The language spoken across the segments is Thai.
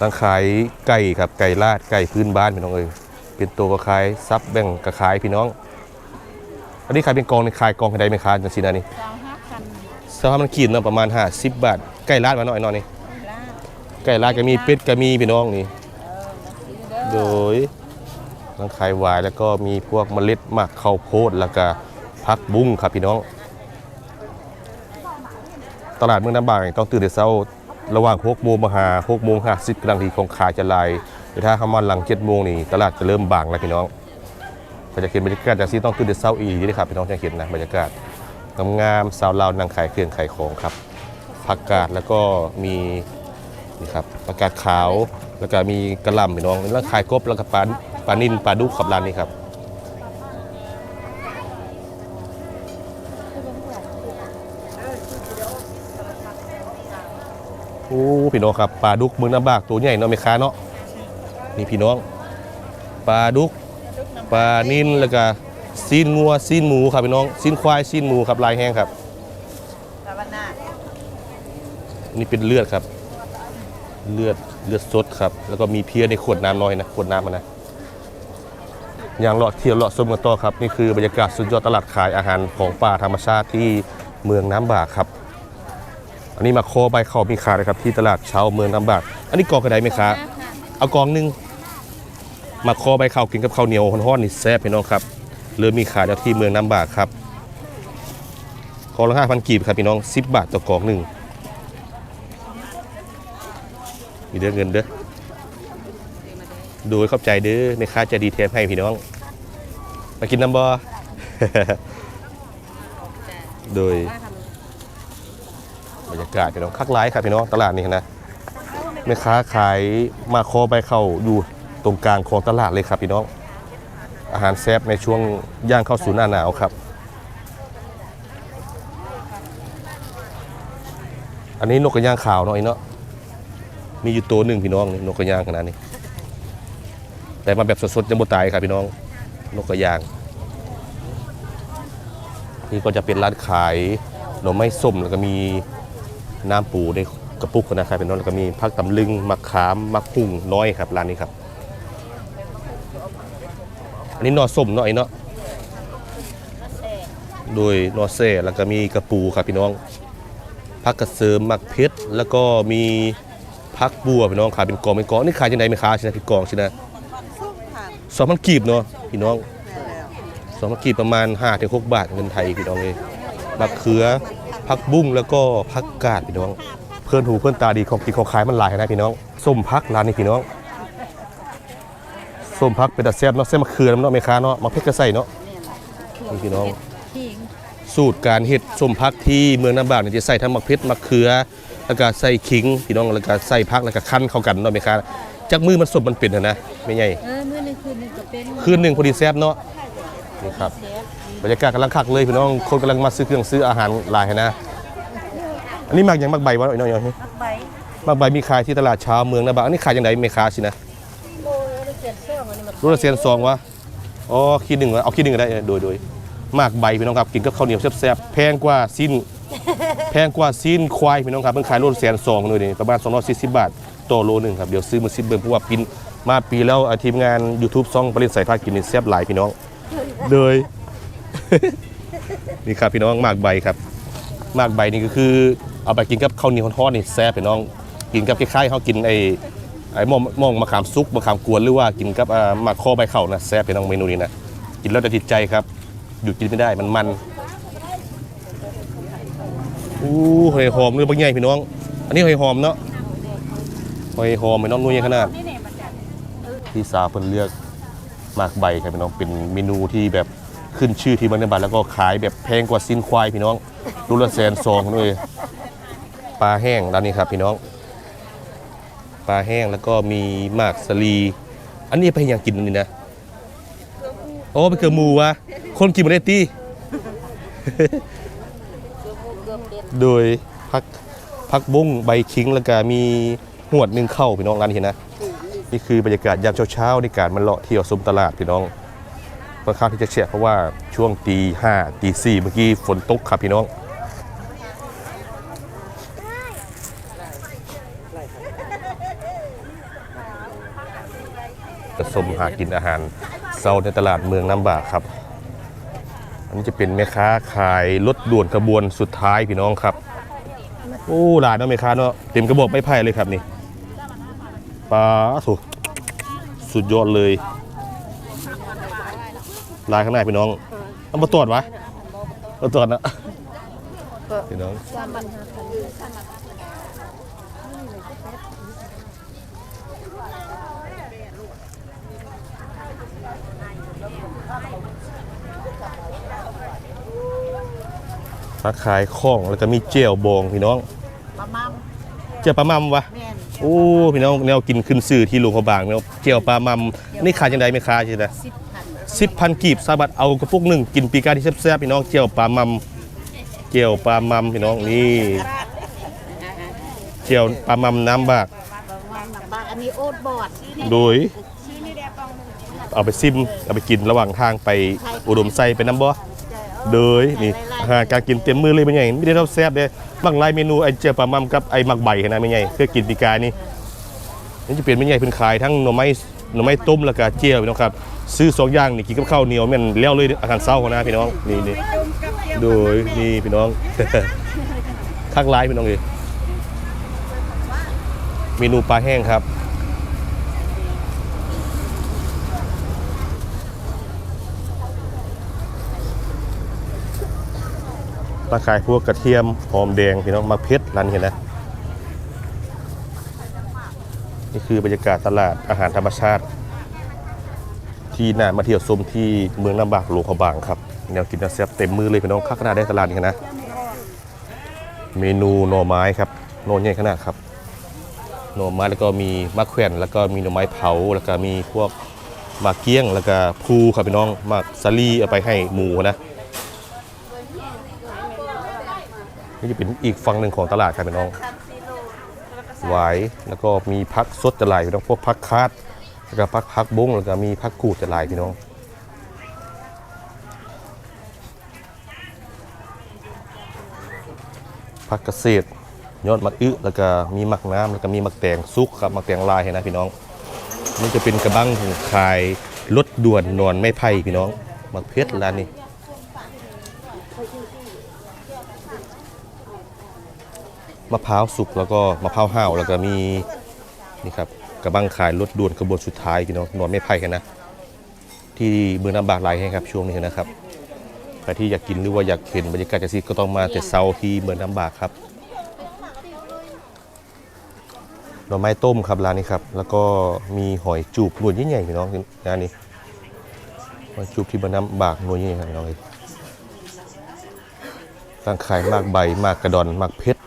ตั้งขายไก่ครับไก่ลาดไก่พื้นบ้านพี่น้องเอ้ยเป็นตัวก็ขายซับแบ่งก็ขายพี่น้อง อันนี้ขายเป็นกองในขายกองให้ได้ไหมคะจังซี่นะนี่สองห้าพันสภาพมันขีดเนาะประมาณ50บาทไก่ลาดมาหน่อยหน่อยนี่ลาดไก่ลาดก็มีเป็ดก็มีพี่น้องนี่เออมาซื้อเด้โดอยทั้งขายวายแล้วก็มีพวกเมล็ดหมักข้าวโพดแล้วก็พักบุ้งครับพี่น้อง ตลาดเมืองน้ำบางต้องตื่นแต่เช้า ระหว่าง6โมงมาหา6โมง50กำลังทีของขายจะลายแต่ถ้าเข้ามาหลัง7โมงนี่ตลาดจะเริ่มบางแล้วพี่น้องก็จะเห็นบรรยากาศจากที่ต้องตื่นแต่เช้าอีนี่ครับพี่น้องจะเห็นนะบรรยากาศงามๆสาวลาวนางขายเครื่องขายของครับผักกาดแล้วก็มีนี่ครับผักกาดขาวแล้วก็มีกระหล่ำพี่น้องแล้วขายกบแล้วก็ปลาปลานิ่นปลาดุกขับร้านนี้ครับ โอ้พี่น้องครับปลาดุกเมืองน้ำบากตัวใหญ่เนาะไม่ค้าเนาะนี่พี่น้องปลาดุกปลานิ่นแล้วก็ซีนงัวซีนหมูครับพี่น้องซีนควายซีนหมูครับลายแห้งครับตะวันหน้านี่เป็นเลือดครับ เลือดเลือดสดครับ แล้วก็มีเพียในขวดน้ำน้อยนะขวดน้ำมันนะอย่างเลาะเที่ยวเลาะชมกันต่อครับ นี่คือบรรยากาศสุดยอดตลาดขายอาหารของป่าธรรมชาติที่เมืองน้ำบากครับ อันนี้มาโคใบเขามีขายนะครับที่ตลาดเช้าเมืองน้ำบากอันนี้กอกระไดไหมคะเอากองหนึ่งมาโคใบเขากินกับข้าวเหนียวฮ้อนๆนี่แซ่บพี่น้องครับเริ่มมีขายแล้วที่เมืองน้ำบากครับกองละห้าพันกีบครับพี่น้อง10บบาทต่อกองหนึ่งมีเด้อเงินเด้อดูเข้าใจเด้อในค่าจะดีเทปให้พี่น้อง มากินน้ำบอโดย บรรยากาศพี่น้องคักไลายครับพี่น้องตลาดนี้นะแม่ค้าขายมาโคใบเข้าอยู่ตรงกลางของตลาดเลยครับพี่น้อง อาหารแซ่บในช่วงย่างเข้าสู่หน้าหนาวครับ อันนี้นกกระย่างขาวเนาะไอ้เนาะมีอยู่ตัวหนึ่งพี่น้องนี่นกกระย่างขนาดนี้ แต่มาแบบสดๆยังบ่ตายครับพี่น้องนกกระย่างนี่ก็จะเป็นร้านขายหน่อไม้ส้มแล้วก็มี น้ำปูในกระปุกนะครับพี่น้องแล้วก็มีผักตำลึงมะขามมะพุ่งน้อยครับร้านนี้ครับ อันนี้หนอส้มเนาะไอ้เนาะโดยหนอเซ่แล้วก็มีกระปูครับพี่น้องผักกระเสริมมักเพชรแล้วก็มีผักบัวพี่น้องขายเป็นกองเป็นกองนี่ขายยังไงไหมคะชินะพี่กองชินะส้มผ่านสองพันกีบเนาะพี่น้องแม่แล้วสองพันกีบประมาณ5ถึง6บาทเงินไทยพี่น้องเลยมะเขือ ผักบุ้งแล้วก็ผักกาดพี่น้อง เพื่อนหูเพื่อนตาดีของกินของขายมันหลายนะพี่น้องส้มพักร้านนี้พี่น้องส้มพักเป็นตะแซ่บเนาะเส้นมะเขือเนาะแม่ค้าเนาะมะเพ็ดกระใส่เนาะนี่พี่น้องขิงสูตรการเฮ็ดส้มพักที่เมืองน้ำบากเนี่ยจะใส่ทั้งมะเพ็ดมะเขือแล้วก็ใส่ขิงพี่น้องแล้วก็ใส่พักแล้วก็คั้นเข้ากันเนาะแม่ค้าจากมือมันสดมันเป็นนะนะไม่ใหญ่เออเมื่อในคืนนึงก็เป็นคืนหนึ่งพอดีแซ่บเนาะนี่ครับเซฟ บรรยากาศกำลังคักเลยพี่น้องคนกำลังมาซื้อเครื่องซื้ออาหารหลายนะ อันนี้มักอย่างมักใบวะน้องๆมักใบมักใบมีขายที่ตลาดเช้าเมืองนะบ้างอันนี้ขายยังไงไม่ค้าสินะโลละเจ็ดเสื้อมันนี่มันรุ่นละเซียนซองวะอ๋อขีดหนึ่งวะเอาขีดหนึ่งก็ได้เออโดยโดยมากใบพี่น้องครับกินกับข้าวเหนียวแซ่บๆแพงกว่าสิ้นแพงกว่าสิ้นควายพี่น้องครับเพิ่งขายรุ่นเซียนซองเลยนี่ประมาณ240บาทต่อโลหนึ่งครับเดี๋ยวซื้อมาซิบเบิ้งเพราะว่าปินมาปีแล้วอะทีมงาน YouTube ซ่องปริศใส่ผ้ากินนี่แซ่บหลายพี่น้องเลย นี่ครับพี่น้องมากใบครับมากใบนี่ก็คือเอาไปกินกับข้าวเหนียวทอดนี่แซ่บพี่น้องกินกับคล้ายๆเขากินไอ้ไอ้มองมองมะขามซุกมะขามกวนหรือว่ากินกับอ่าหมากคอใบเข่านะแซ่บพี่น้องเมนูนี้นะกินแล้วจะติดใจครับหยุดกินไม่ได้มันมันอู้หอยหอมด้วยบางใหญ่พี่น้อง อันนี้หอยหอมเนาะหอยหอมพี่น้องนุ่ยขนาดที่สาวเพิ่นเลือกมากใบครับพี่น้องเป็นเมนูที่แบบ ขึ้นชื่อที่เมืองนบัตแล้วก็ขายแบบแพงกว่าซินควายพี่น้องรูละแสนสองด้วยปลาแห้งร้านนี้ครับพี่น้อง ปลาแห้งแล้วก็มีหมากสลี อันนี้ไปเฮ็ดหยังกินนนี่นะโอ้เป็นเกลือหมูวะคนกินมาได้ตี้โดยพักพักบุ้งใบคิงแล้วก็มีหวดนึ่งเข้าพี่น้องร้านนี้นะนี่คือบรรยากาศยามเช้าๆในการมาเลาะเที่ยวชมตลาดพี่น้อง ค่อนข้างที่จะเฉียดเพราะว่าช่วงตีห้าตีสี่เมื่อกี้ฝนตกครับพี่น้องอผสมหากินอาหารเซาในตลาดเมืองน้ำบากครับ อันนี้จะเป็นแม่ค้าขายรถด่วนขบวนสุดท้ายพี่น้องครับ โอ้หลายเนาะแม่ค้าเนาะเต็มกระบอกไม้ไผ่เลยครับนี่ปลาสุสุดยอดเลย ลายข้างในพี่น้องเอามาตรวจวะมาตรวจนะพี่น้องสามพันห้าพันมาขายของแล้วก็มีเจียวบองพี่น้องประมาณเจียวปลามัมวะแม่นโอ้พี่น้องแนวกินขึ้นสื่อที่หลวงพระบางเนาะเจียวปลามัมนี่ขายยังไงไม่ขายใช่ไหม สิบพันสิบพันกีบสาบัดเอากระปุกหนึ่งกินปีกาที่แซ่บๆพี่น้องเจียวปลามัมเจียวปลามัมพี่น้องนี่เจียวปลามัมน้ำบากประมาณหนักบางอันนี้โอ๊ตบอดโดยเอาไปซิมเอาไปกินระหว่างทางไปอุดมไซไปน้ำบ่โดยนี่อาหารการกินเต็มมือเลยเป็นไงไม่ได้เท่าแซ่บเลยบางรายเมนูไอเจียวปลามัมกับไอหมักใบเห็นไหมเป็นไงเพื่อกินปีกานี่นี่จะเปลี่ยนเป็นไงเป็นขายทั้งหน่อไม้ หน่อไม้ต้มแล้วก็เจียวพี่น้องครับ ซื้อสองอย่างนี่กินกับข้าวเหนียวแม่นแล้วเลยอาหารเช้าของนะพี่น้องนี่นี่โดยนี่พี่น้องข้างร้ายพี่น้องเลยเมนูปลาแห้งครับมาขายพวกกระเทียมหอมแดงพี่น้องมะเพชรร้านนี้เห็นนะ นี่คือบรรยากาศตลาดอาหารธรรมชาติ ที่น่ามาเที่ยวชมที่เมืองลำบากหลวงพระบางครับแนวกินแซ่บเต็มมือเลยพี่น้องข้าขนาดได้ตลาดนี้นะ เมนูหน่อไม้ครับโน่นใหญ่ขนาดครับหน่อไม้แล้วก็มีมะแขวนแล้วก็มีหน่อไม้เผาแล้วก็มีพวกมะเกี้ยงแล้วก็พูครับพี่น้องมะสาลีเอาไปให้หมูนะนี่จะเป็นอีกฝั่งหนึ่งของตลาดครับพี่น้อง หวายแล้วก็มีพักสดจะหลายพี่น้องพวกพักคาดแล้วก็พักพักบุ้งแล้วก็มีพักกูดจะหลายพี่น้องพักเกษตรยอดมะอึแล้วก็มีมักน้ำแล้วก็มีมักแตงซุกครับมักแตงลายเห็นนะพี่น้อง นี่จะเป็นกระบังขายรถด่วนนอนไม่ไผ่พี่น้องมักเพชรร้านนี้ มะพร้าวสุกแล้วก็มะพร้าวห้าวแล้วก็มีนี่ครับกระบังขายรถด่วนขบวนสุดท้ายพี่น้องนอนไม่ไผ่กันนะ ที่เมืองน้ำบากไหลให้ครับช่วงนี้นะครับใครที่อยากกินหรือว่าอยากเห็นบรรยากาศจังซี่ก็ต้องมาแต่เช้าที่เมืองน้ำบากครับหน่อไม้ต้มครับร้านนี้ครับ แล้วก็มีหอยจูบหนวดใหญ่ๆพี่น้องร้านนี้หอยจูบที่เมืองน้ำบากหนวดใหญ่ๆครับพี่น้องเอ้ยตั้งขายมากใบมากกระดอนมากเพชร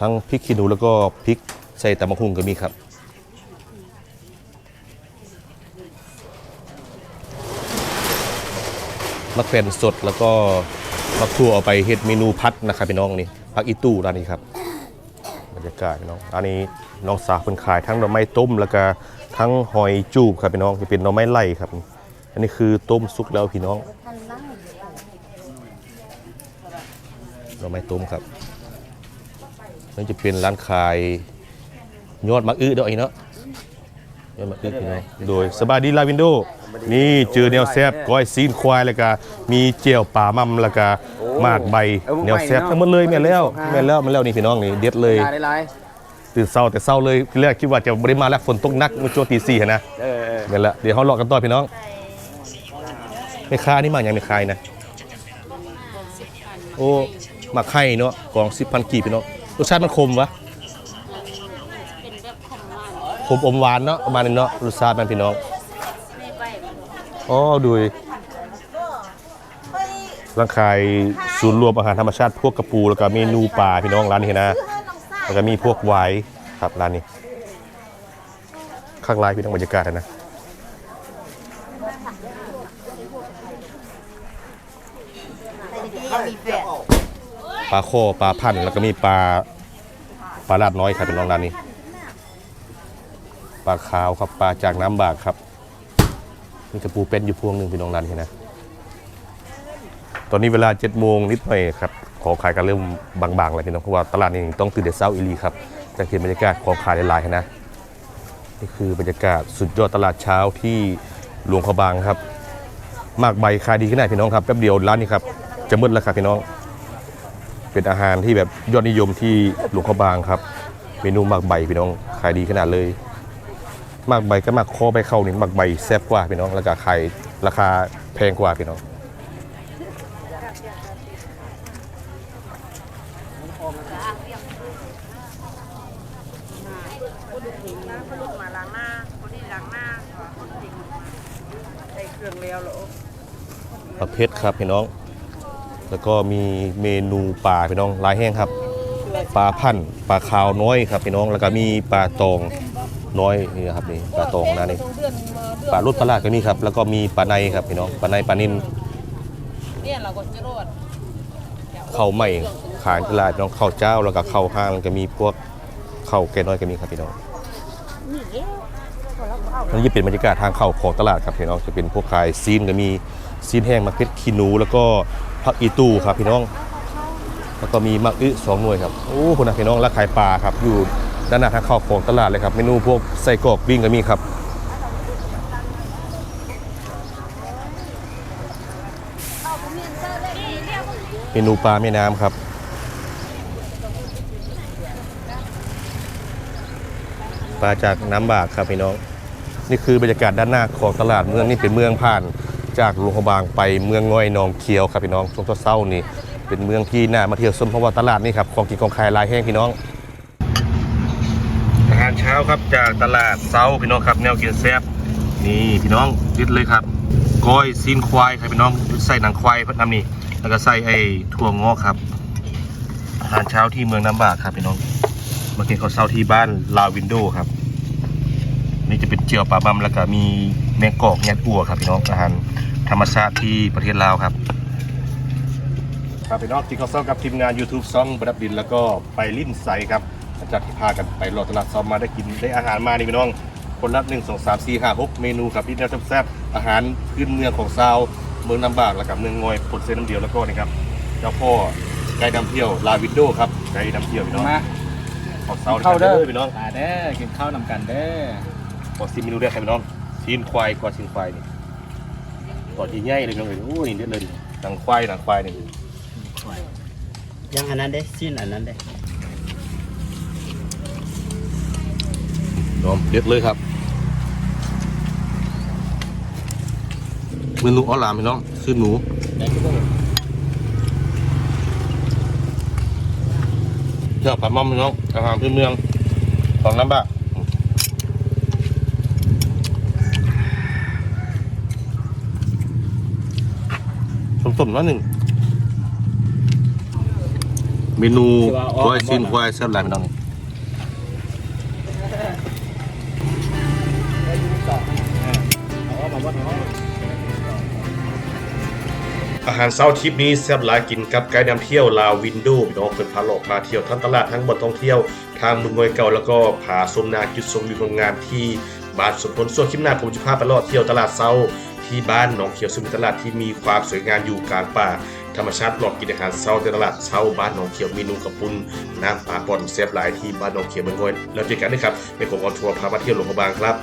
ทั้งพริกขี้หนูแล้วก็พริกใส่ตำมะฮุ่งก็มีครับมะแขวนสดแล้วก็มะครัวเอาไปเฮ็ดเมนูพัดนะครับพี่น้องนี่พักอีตู้ร้านนี้ครับบรรยากาศพี่น้องอันนี้น้องสาวเพิ่นขายทั้งหน่อไม้ต้มแล้วก็ทั้งหอยจูบครับพี่น้องจะเป็นหน่อไม้ไล่ครับ อันนี้คือต้มสุกแล้วพี่น้องหน่อไม้ต้มครับ นั่นจะเป็นร้านขายยอดมะอื้อเด้อไอ้เนาะยอดมะอื้อพี่น้องโดยสบายดีลาวินโด นี่เจอแนวแซบก้อยซีนควายแล้วก็มีเจียวป่ามัมแล้วก็หมากใบแนวแซบทั้งหมดเลยแม่นแล้วแม่นแล้วแม่นแล้วนี่พี่น้องนี่เด็ดเลยได้ไรตื่นเช้าแต่เช้าเลยทีแรกคิดว่าจะบ่ได้มาแล้วฝนตกหนักเมื่อช่วงตีสี่หั้นนะเออเออแม่นแล้วเดี๋ยวเฮาเลาะกันต่อพี่น้องแม่ค้านี่มาอย่างแม่ค้านะ โอ้หมักไข่เนาะกล่อง10,000กีบพี่น้อง รสชาติมันคมวะผมอมหวานเนาะประมาณนี้เนาะรสชาติมันพี่น้องอ๋อดูร่างกายศูนย์รวมอาหารธรรมชาติพวกกระปูแล้วก็เมนูปลาพี่น้องร้านนี้นะแล้วก็มีพวกไวน์ครับร้านนี้ ข้างลายพี่น้องบรรยากาศนะมีแฟน ปลาโคปลาพันแล้วก็มีปลาปลาลาดน้อยครับพี่น้องร้านนี้ปลาขาวครับปลาจากน้ำบากครับมีกระปูเป็นอยู่พวงหนึ่งพี่น้องร้านนี้นะตอนนี้เวลา7จ็ดโมงนิดหน่อยครับของขายกันเริ่มบางๆแล้วพี่น้องเพราะว่าตลาดนี้ต้องตื่นแต่เช้าอีลีครับจะเห็นบรรยากาศของขายหลายๆนะนี่คือบรรยากาศสุดยอดตลาดเช้าที่หลวงพะบางครับ มากใบขายดีขนาดพี่น้องครับแป๊บเดียวร้านนี้ครับจะมืดแล้วครับพี่น้อง เป็นอาหารที่แบบยอดนิยมที่หลวงพระบางครับ เมนูหมากใบพี่น้องขายดีขนาดเลยหมากใบก็หมากคอใบเข้านี่หมากใบแซ่บกว่าพี่น้องแล้วก็ขายราคาแพงกว่าพี่น้องคนลูกมาล้างหน้าคนนี้ล้างหน้าคนจริงใส่เครื่องแล้วเพ็ดครับพี่น้อง แล้วก็มีเมนูปลาพี่น้องลายแห้งครับปลาพันธุ์ปลาขาวน้อยครับพี่น้องแล้วก็มีปลาตองน้อยนี่นะครับนี่ปลาตองนะนี่ปลาลุดปลาลาดก็มีครับ แล้วก็มีปลาในครับพี่น้องปลาในปลานิ่มเนี่ยเราก็จะรอดข้าวใหม่ขายตลาดน้องข้าวเจ้าแล้วก็ข้าวห้างก็มีพวกข้าวแกงน้อยก็มีครับพี่น้องนี่จะเป็นบรรยากาศทางเข้าของตลาดครับพี่น้องจะเป็นพวกขายซีนก็มีซีนแห้งมะเขือขี้นู แล้วก็ ผักอีตูครับพี่น้อง แล้วก็มีมะอึสองหน่วยครับโอ้คุณนะพี่น้องและขายปลาครับ อยู่ด้านหน้าทางเข้าของตลาดเลยครับเมนูพวกไส้กรอกวิ่งก็มีครับเมนูปลาแม่น้ำครับปลาจากน้ำบากครับพี่น้อง นี่คือบรรยากาศด้านหน้าของตลาดเมืองนี่เป็นเมืองผ่าน จากหลวงพระบางไปเมืองง่อยนองเคียวครับพี่น้องช่วงเช้านี่เป็นเมืองที่น่ามาเที่ยวชมเพราะว่าตลาดนี่ครับของกินของขายลายแห้งพี่น้องอาหารเช้าครับจากตลาดเซาพี่น้องครับแนวกินแซ่บนี่พี่น้องยึดเลยครับก้อยซีนควายครับพี่น้องใส่หนังควายพัดน้ำนี่แล้วก็ใส่ไอ้ถั่วงอกครับ อาหารเช้าที่เมืองน้ำบากครับพี่น้องมากินข้าวเช้าที่บ้านลาวินโดครับ นี่จะเป็นเจียวปลาบัมแล้วก็มีแมงกอกแยกอัวครับพี่น้องอาหาร ธรรมชาติที่ประเทศลาวครับครับพี่น้องที่เขาซ้อมกับทีมงาน YouTube ซ่องบรับดินแล้วก็ไปลิ้นใสครับหลังจากที่พากันไปรอตลาดซ้อมมาได้กินได้อาหารมานี่พี่น้องคนละหนึ่งสองสามสี่ห้าหกเมนูครับที่แนวแซ่บๆอาหารพื้นเมืองของซาวเมืองน้ำบากแล้วกับเมืองงอยผลเส้นน้ำเดียวแล้วก็นี่ครับเจ้าพ่อไกด์นำเที่ยวลาวินโดครับไกด์นำเที่ยวพี่น้องมาของซาวเข้าเด้อพี่น้องมาเด้อกินข้าวนำกันเด้อขอซิมเมนูได้ครับพี่น้องซีนควายกว่าซีนควายนี่ต่ อที่ใหญ่เลยพี่น้องเลยโอ้นี่เด็ดเลยหนังควายหนังควายนี่ยังอันนั้นเด้สิ้นอันนั้นเด้น้องเด็ดเลยครับเมนูออลามพี่น้องซื้อหนูได้ทุกคนเจ้าปลาหม่อมพี่น้องอาหารพื้นเมืองของน้ำบะ สมแล้วหนึ่งเมนูควายซีนควายแซ่บหลายพี่น้องเอามาวัดเอาหารเช้าทริปนี้แซ่บหลายกินกับไกด์นำเที่ยวลาววินโดพี่น้องเปิดพาหลอกพาเที่ยวทั้งตลาดทั้งบนท่องเที่ยว ทางเมืองงอยเก่าแล้วก็ผาสมนาจุดชมวิวงงามที่บานสมพลส่วนคลิปหน้าผมจะพาไปลาะเที่ยวตลาดเช้า ที่บ้านหนองเขียวซึ่งเป็นตลาดที่มีความสวยงามอยู่กลางป่า ธรรมชาติหลอกกินอาหารเช้าในตลาดเช้าบ้านหนองเขียวเมนูกระปุนน้ำปลาปอนเซฟหลายที่บ้านหนองเขียวเมืองงอยแล้วเจอกันนะครับในผมออนทัวร์พามาเที่ยวหลวงพระบางครับ